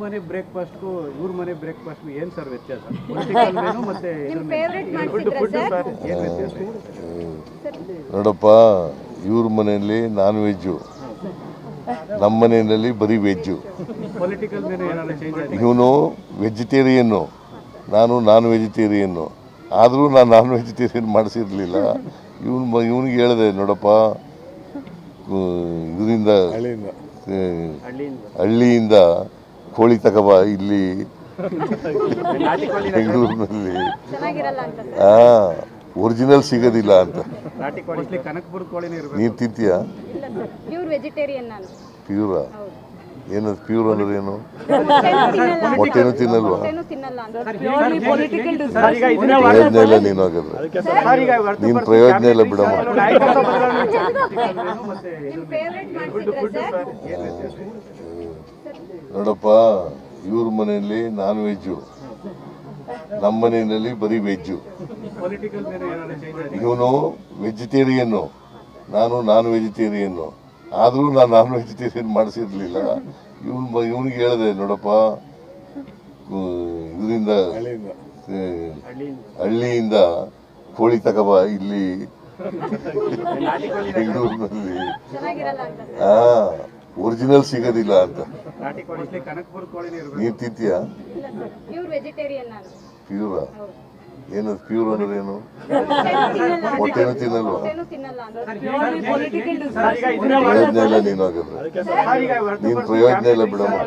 ಮನೆ ಬ್ರೇಕ್ಫಾಸ್ಟ್ಗೂ ಇವ್ರ ಮನೆ ಬ್ರೇಕ್ಫಾಸ್ಟ್ಗೂ ಏನು ಸರ್ ವ್ಯತ್ಯಾಸ? ಪೊಲಿಟಿಕಲ್ ಮೆನು ಮತ್ತೆ ಏನು ವ್ಯತ್ಯಾಸ? ನೋಡಪ್ಪ ಇವ್ರ ಮನೆಯಲ್ಲಿ ನಾನ್ ವೆಜ್ಜು ನಮ್ಮ ಮನೆಯಲ್ಲಿ ಬರೀ ವೆಜ್ಜು ಪೊಲಿಟಿಕಲ್ ಮೆನು ಏನಾದ್ರು ಚೇಂಜ್ ಆಗಿದೆ ಇವನು ವೆಜಿಟೇರಿಯನ್ನು ನಾನು ನಾನ್ ವೆಜಿಟೇರಿಯನ್ನು ಆದರೂ ನಾನು ನಾನ್ ವೆಜಿಟೇರಿಯನ್ ಮಾಡಿಸಿರ್ಲಿಲ್ಲ. ಇವನು ಇವನಿಗೆ ಹೇಳಿದೆ ನೋಡಪ್ಪ ಇದರಿಂದ ಹಳ್ಳಿಯಿಂದ ಕೋಳಿ ತಗಬ ಇಲ್ಲಿ ಬೆಂಗಳೂರಿನಲ್ಲಿ. ಹಾ ಒರಿಜಿನಲ್ ಸಿಗೋದಿಲ್ಲ ಅಂತ. ನಾಟಿ ಕೋಳಿ ಕನಕಪುರ ಕೋಳಿನೇ ಇರಬೇಕು. ನೀನು ತಿಂತೀಯ? ಇಲ್ಲ ಸರ್ ಪ್ಯೂರ್ ವೆಜಿಟೇರಿಯನ್ ನಾನು. ಪ್ಯೂರ ಹೌದು. ಏನು ಪ್ಯೂರ್ ಅಂದ್ರೆ ಏನು? ಮೊಟ್ಟೆನೂ ತಿನ್ನಲ್ವಾ? ಪ್ರಯೋಜನ ಇಲ್ಲ ನೀನು ಹಾಗಾದ್ರೆ ನೀನು ಪ್ರಯೋಜನ ಇಲ್ಲ ಬಿಡಮ್ಮ. ನೋಡಪ್ಪ ಇವ್ರ ಮನೆಯಲ್ಲಿ ನಾನ್ ವೆಜ್ಜು. ನಮ್ಮ ಮನೆಯಲ್ಲಿ ಬರೀ ವೆಜ್ಜು. ಇವನು ವೆಜಿಟೇರಿಯನ್ನು ನಾನು ನಾನ್ ವೆಜಿಟೇರಿಯನ್ನು. ಆದರೂ ನಾನು ನಾನ್ ವೆಜಿಟೇರಿಯನ್ ಮಾಡಿಸಿರ್ಲಿಲ್ಲ. ಇವನ್ ಇವನಿಗೆ ಹೇಳಿದೆ ನೋಡಪ್ಪ ಇದರಿಂದ ಹಳ್ಳಿಯಿಂದ. ಕೋಳಿ ತಗಬ ಇಲ್ಲಿ. ಬೆಂಗಳೂರಿನಲ್ಲಿ. ಹಾ. ಒರಿಜಿನಲ್ ಸಿಗೋದಿಲ್ಲ ಅಂತ. ನಾಟಿ ಕೋಳಿ ಕನಕಪುರ ಕೋಳಿನೇ ಇರಬೇಕು. ನೀನು ತಿಂತೀಯ? ಇಲ್ಲ ಸರ್ ಪ್ಯೂರ್ ವೆಜಿಟೇರಿಯನ್ ನಾನು ಪ್ಯೂರ ಹೌದು. ಏನು ಪ್ಯೂರ್ ಅಂದ್ರೆ ಏನು? ಮೊಟ್ಟೆನೂ ತಿನ್ನಲ್ವಾ? ತಿನ್ನಲ್ಲ ಅಂತ ಸರ್ ಈಗ ಇದನ್ನ ಪ್ರಯೋಜನ ಇಲ್ಲ ನೀನು ಹಾಗಾದ್ರೆ. ನೀನ್ ಪ್ರಯೋಜನ ಇಲ್ಲ ಬಿಡಮ್ಮ.